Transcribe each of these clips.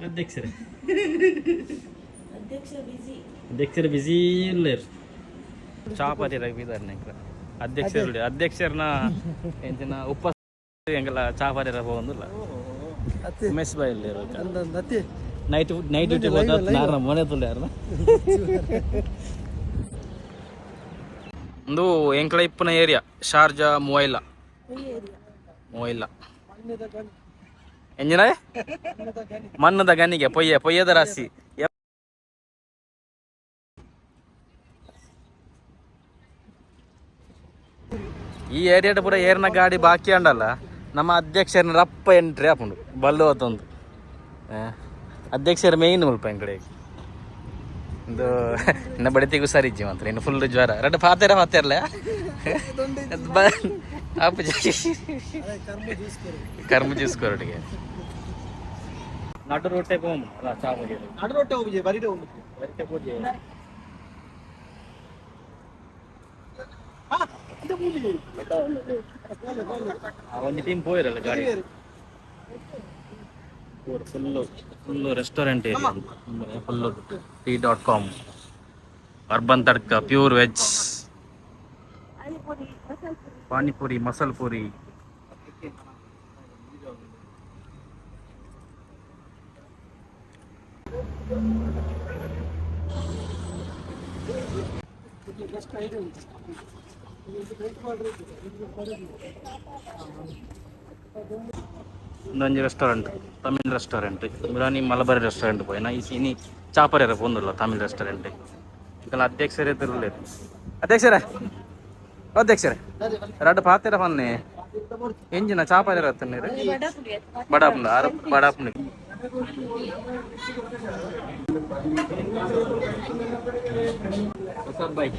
ಅಧ್ಯಕ್ಷರೇ. ಅಧ್ಯಕ್ಷರು ಬಿಸಿ ಇರ್ಲೇರು ಚಾಪಾತಿ ರವಿದಾರೆ ನೆಂಕ್ರ ಅಧ್ಯಕ್ಷರು ಅಧ್ಯಕ್ಷರನ್ನ ಎಂಚಿನ ಉಪ ಹೆಂಗಲ್ಲ ಚಾಪಾತಿ ರವ ಒಂದಿಲ್ಲ ಮೆಸ್ ಬಾಯ್ ಇಲ್ಲೇರು ನತಿ ನೈಟ್ ನೈಟ್ ಡ್ಯೂಟಿ ಹೋದ ನಾನು ಮನೆ ತುಂಬ ಯಾರನ್ನ ಒಂದು ಎಂಕ್ಲ ಇಪ್ಪನ ಏರಿಯಾ ಶಾರ್ಜಾ ಮೊವೈಲಾ. ಮೊಯ್ಲ ಎಂಜಿನ ಮಣ್ಣದ ಗನಿಗೆ ಪೊಯ್ಯ, ಪೊಯ್ಯದ ರಾಶಿ. ಈ ಏರಿಯಾದ ಪೂರ ಏರ್ನ ಗಾಡಿ ಬಾಕಿ ಅಂಡಲ್ಲ ನಮ್ಮ ಅಧ್ಯಕ್ಷರನ್ನ ರಪ್ಪ ಎಂಟ್ರಿ ಹಾಕೊಂಡು ಬಲ್ಲು ಹೊತ್ತೊಂದು. ಅಧ್ಯಕ್ಷರ ಮೇಯ್ನ್ ಮುಲ್ಪ ಈ ಕಡೆ? ಇದು ಇನ್ನ ಬಡತಿಗೂ ಸರಿ ಇಜ್ಜಿ ಮಾತ್ರ ಇನ್ನು ಫುಲ್ ಜ್ವರ. ರಡ್ ಫಾತೇರ ಅಪ್ಪ ಕರ್ಮ ಜ್ಯೂಸ್ ಕೊರಡಿಗೆ. ನಡು ರೊಟ್ಟೆ ಬೋಮ್ ಅಲ್ಲ ಚಾ ಬಗ್ಗೆ ಬರಿ ಹೋಗಿ ಬರೀಡೆ ಹೋಗಿ ಒಂದು ಟೀಮ್ ಪೋಯಿರಲ್ಲ ಗಾಡಿ. full full restaurant area full tea dot com urban tadka pure veg panipuri masala puri ಒಂದೊಂದು ರೆಸ್ಟೋರೆಂಟ್ ತಮಿಳ್ ರೆಸ್ಟೋರೆಂಟ್ ಮಿರಾನಿ ಮಲಬಾರಿ ರೆಸ್ಟೋರೆಂಟ್ ಪೋಯಿನ ಈ ಸೀನಿ ಚಾಪರೇರ ಪೊಂದುಲ್ಲ ತಮಿಳ್ ರೆಸ್ಟೋರೆಂಟ್ ఇక్కడ అధ్యక్షరే తిరగలేదు. అధ్యక్షరే? అధ్యక్షరే? రెండు పాతేరా పన్నే ఎంజిన చాపలేరు వస్తున్నారు బడాపుండు ఆరు బడాపుండు బైక్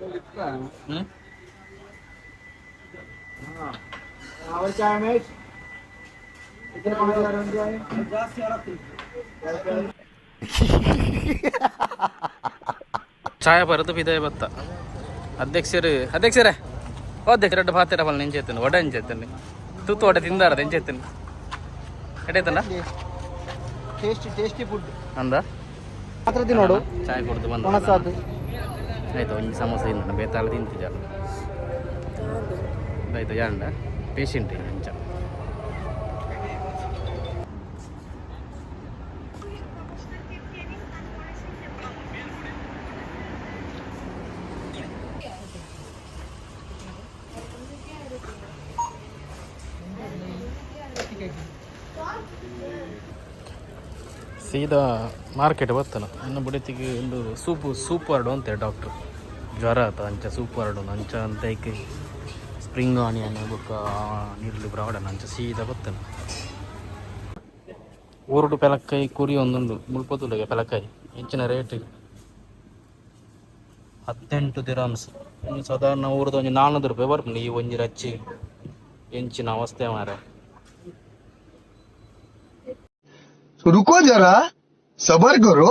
ಹ್ಮ್ और चाय में इधर पाँच हजार बन जाए पचास हजार ಛಾಯ ಬರೋದು ಬಿದಾಯ ಬತ್ತ ಅಧ್ಯಕ್ಷರು ಅಧ್ಯಕ್ಷರೇ ಓ ಅಧ್ಯಕ್ಷ ಎರಡು ಪಾತ್ರೆ ಬಲ್ಲ ನೆಂಚೆತ್ತೇನೆ ಒಡ ನೆಂಚೆತ್ತೇನೆ ತೂತು ಒಡೆ ತಿಂದಾಡ ನೆಂಚೆತ್ತೇನೆ ಎಡೇತಂಡ ಟೇಸ್ಟಿ ಟೇಸ್ಟಿ ಫುಡ್ ಅಂದ ಮಾತ್ರ ತಿನ್ನೋಡು ಚಾಯ್ ಕುಡ್ದು ಬಂದ ಮನಸ್ಸಾದ್ದು ಆಯ್ತು ಒಂದು ಸಮೋಸ ತಿಂದ ಬೇತಾಳ ತಿಂತಿದ್ದ ಆಯ್ತು ಯಾರಂಡ ಪೇಷಂಟ್ ಸೀದಾ ಮಾರ್ಕೆಟ್ ಬರ್ತಲ್ಲ ನನ್ನ ಬುಡತಿಗೆ ಒಂದು ಸೂಪು ಸೂಪ್ ಹರಡು ಅಂತೆ ಡಾಕ್ಟ್ರು ಜ್ವರ ಆತ, ಅಂಚ ಹರಡು ಅಂಚ ಅಂತ ಐಕೆ ಸ್ಪ್ರಿಂಗ್ ಆನಿಯನ್ ಬೊಕ್ಕ ನೀರುಳ್ಳಿ ಬ್ರಾಡ ಅಂಚ ಸೀದಾ ಬರ್ತಲ್ಲ ಊರುಡು ಪೆಲಕ್ಕಾಯಿ, ಕುರಿ ಒಂದೊಂದು, ಮುಳ್ಪತ್ತುಲೆಗೆ ಪೆಲಕ್ಕಾಯಿ, ಹೆಚ್ಚಿನ ರೇಟ್ ಹತ್ತೆಂಟು ದಿರಾಮ್ಸ್ ಸಾಧಾರಣ ಊರದ ಒಂದು ನಾನ್ನೂರು ರೂಪಾಯಿ ಬರ್ಬೋದು ಈ ಒಂಜಿ ರಚ್ಚಿ ಹೆಂಚಿನ ಅವಸ್ಥೆ ಮಾರೆ. रुको जरा सबर करो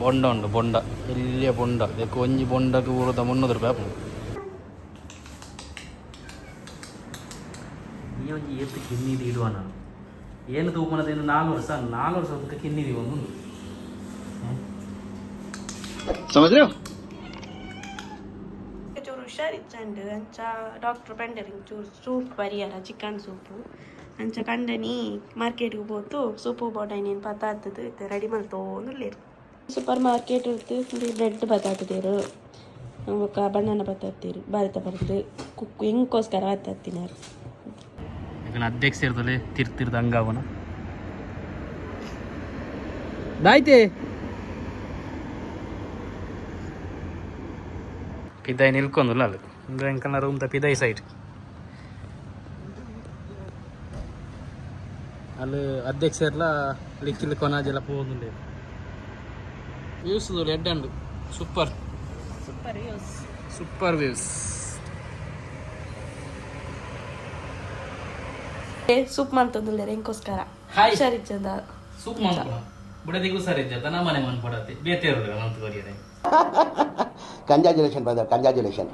ಬೊಂಡ ಉಂಟು ಬೊಂಡ ಇಲ್ಲಿಯ ಬೊಂಡ ಇದಕ್ಕೆ ಒಂಜಿ ಬೊಂಡಕ್ಕೆ ಊರದ ಮುನ್ನೂರು ರೂಪಾಯಿ ಆಪುಂಡು ಈ ಒಂಜಿ ಎತ್ತು ಕಿನ್ನಿದಿ ಇಡುವ ನಾನು ಏನು ತೂಪನದೇನು ನಾಲ್ನೂರು ಸಹ ನಾಲ್ನೂರು ಸಾವಿರಕ್ಕೆ ಕಿನ್ನಿದಿ ಒಂದು समझ रहे हो ಚೂರು ಹುಷಾರಿಚ್ಚಂಡು ಅಂಚ ಡಾಕ್ಟರ್ ಪೆಂಡರಿಂಗ್ ಚೂರು ಸೂಪ್ ಬರಿಯಲ್ಲ ಚಿಕನ್ ಸೂಪು ಅಂಚ ಕಂಡನಿ ಮಾರ್ಕೆಟ್ಗೆ ಹೋತು ಸೂಪು ಬೋಡೈನೇನು ಪದಾರ್ಥದ್ದು ಇತ್ತೆ ರೆಡಿ ಮಾಡ್ತೋಂದುಲ್ಲೇರು ಸೂಪರ್ ಮಾರ್ಕೆಟ್ ಇರ್ತು ಬ್ರೆಡ್ ಬತ್ತಾತದೇರು ಬೊಕ್ಕ ಬಣ್ಣನ ಬತ್ತಾತೀರು ಭಾರತ ಬರ್ತದೆ ಕುಕ್ಕು ಹೆಂಗೋಸ್ಕರ ಬತ್ತಾತಿನಾರು ಈಗ ಅಧ್ಯಕ್ಷ ಇರ್ತಲೆ ತಿರ್ತಿರ್ದ ಹಂಗಾವನ ದಾಯ್ತೆ ಪಿದಾಯಿ ನಿಲ್ಕೊಂದಿಲ್ಲ ಅಲ್ಲಿ ಅಂದ್ರೆ ಎಂಕಲ್ನ ರೂಮ್ ತ ಪಿದಾಯಿ ಸೈಡ್ ಅಲ್ಲಿ ಅಧ್ಯಕ್ಷರೆಲ್ಲ ಲಿಕ್ಕಿಲ್ಲಿ ಕೊನಾಜೆಲ್ಲ ಹೋಗುದಿಲ್ಲ views Ed and super super views super views soup ಮಾಡ್ತಂದ್ರೆ ರೆಂಕೋಸ್ಕರ ಹಾಯ್ ಹುಷಾರಿದ್ದದ ಸೂಪ್ ಮಾಡ್ಕೊಳ ಬುಡದಿಗೂ ಸರಿ ಇದ್ದ ನಮ್ಮ ಮನೆ ಮನ್ ಪಡತ್ತೆ ಬೇತೇರು ಅಂತ congratulation brother congratulation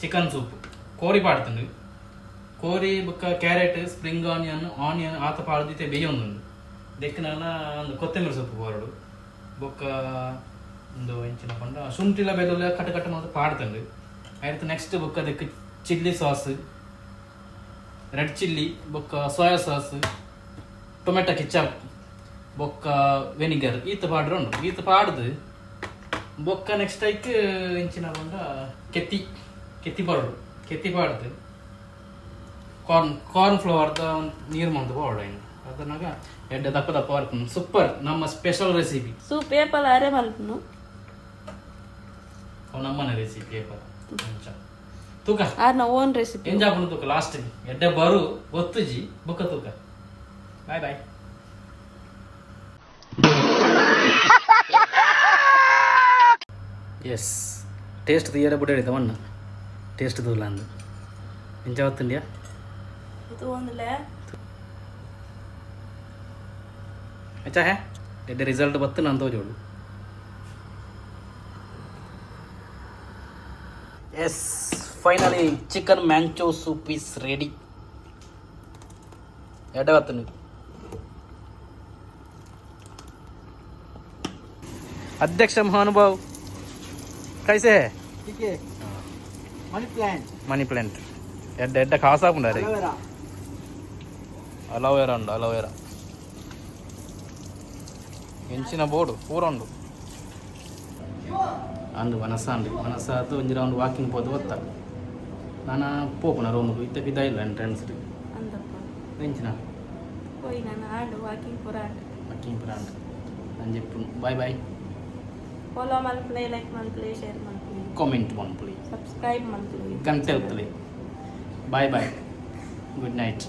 chicken soup ಕೋರಿ ಪಾಡ್ತುಂಡು ಕೋರಿ, ಬೊಕ್ಕ ಕ್ಯಾರೆಟ್ ಸ್ಪ್ರಿಂಗ್ ಆನಿಯನ್ ಆನಿಯನ್ ಆತ ಪಾಡ್ದಿತ್ತೆ ಬೇಯ ಒಂದುಂಡು ದೆಕ್ಕಿನ ಒಂದು ಕೊತ್ತಂಬರಿ ಸೊಪ್ಪು ಬೋರ್ಡು ಬೊಕ್ಕ, ಒಂದು ಇಂಚಿನ ಪಂಡ, ಶುಂಠಿಲ ಬೆಲ್ಲ ಕಟ್ ಕಟ್ ಮಾತ್ರ ಪಾಡ್ತುಂಡು ಆಯ್ತು ನೆಕ್ಸ್ಟ್ ಬೊಕ್ಕ ಅದಕ್ಕೆ ಚಿಲ್ಲಿ ಸಾಸ್ ರೆಡ್ ಚಿಲ್ಲಿ ಬೊಕ್ಕ ಸೋಯಾ ಸಾಸ್ ಟೊಮೆಟೊ ಕೆಚಪ್ ಬೊಕ್ಕ ವೆನಿಗರ್ ಈತ ಪಾಡ್ರ ಉಂಡು ಈತ ಪಾಡ್ದು ಬೊಕ್ಕ ನೆಕ್ಸ್ಟ್ ಐಕ್ ಇಂಚಿನ ಬಂದ ಕೆತ್ತಿ ಕೆತ್ತಿ ಪಾಡು ಕೆತ್ತಿ ಪಾಡ್ದು ಕಾರ್ನ್ ಕಾರ್ನ್ ಫ್ಲವರ್ದ ನೀರು ಮಂದು ಪಾಡು ಅದನ್ನಾಗ ಎಡ್ಡೆ ದಪ್ಪ ದಪ್ಪ ಬರ್ತದೆ ಸೂಪರ್ ನಮ್ಮ ಸ್ಪೆಷಲ್ ರೆಸಿಪಿ ಸೂಪ್ ಏಪಲ್ ಅರೆ ಮಲ್ಪನು ಅವು ನಮ್ಮನೆ ರೆಸಿಪಿ ಏಪದ ತೂಕ. ಆರ್ನ ಓನ್ ರೆಸಿಪಿ ಏನ್ ಜಾಪುನು ತೂಕ ಲಾಸ್ಟ್ ಎಡ್ಡೆ ಬರು ಗೊತ್ತುಜಿ ಬುಕ್ಕ ತೂಕ. ಬಾಯ್ ಬಾಯ್ यस टेस्ट तीय पुटे तम टेस्ट तूल इंजावत्या अच्छा है ये रिज़ल्ट बत् ना तो चोड़ू yes finally chicken manchow soup is ready add बत् अध्यक्ष महानुभाव कैसे है ठीक है मनी प्लांट मनी प्लांट ఎడ్డ ఎడ్డ కాసాకుండా రే అలవేరా. ఉండు అలవేరా. ఎంచిన బోర్డు కూర ఉండు అందు మనసా అండి మనసాతో ఇంజ రౌండ్ వాకింగ్ పోతే వస్తా నాన్న పోకున్నా రూమ్కు ఇత్త పిద్ద ఇల్లండి ఫ్రెండ్స్ ఎంచిన? వాకింగ్ పోరా అని చెప్పు. Bye bye. ಫಾಲೋ ಮಂತ್ಲಿ ಲೈಕ್ ಮಂತ್ಲಿ ಶೇರ್ ಮಂತ್ಲಿ ಕಾಮೆಂಟ್ ಮಂತ್ಲಿ ಸಬ್ಸ್ಕ್ರೈಬ್ ಮಂತ್ಲಿ ಗಂಟೆ ಹೊತ್ತಲಿ ಬಾಯ್ ಬಾಯ್ ಗುಡ್ ನೈಟ್